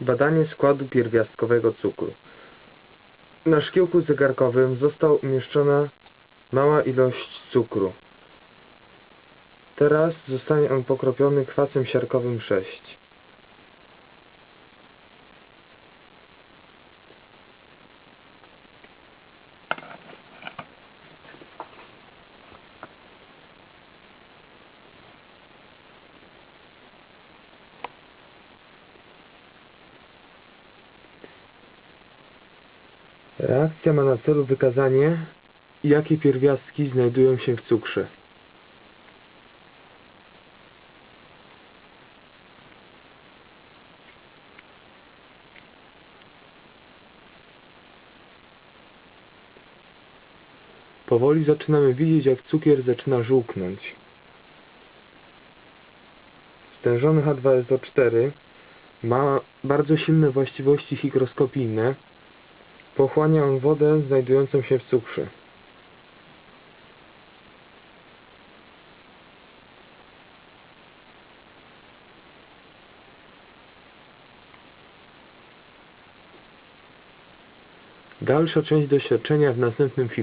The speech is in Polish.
Badanie składu pierwiastkowego cukru. Na szkiełku zegarkowym została umieszczona mała ilość cukru. Teraz zostanie on pokropiony kwasem siarkowym 6. Reakcja ma na celu wykazanie, jakie pierwiastki znajdują się w cukrze. Powoli zaczynamy widzieć, jak cukier zaczyna żółknąć. Stężony H2SO4 ma bardzo silne właściwości higroskopijne, Pochłania on wodę znajdującą się w cukrze. Dalsza część doświadczenia w następnym filmie.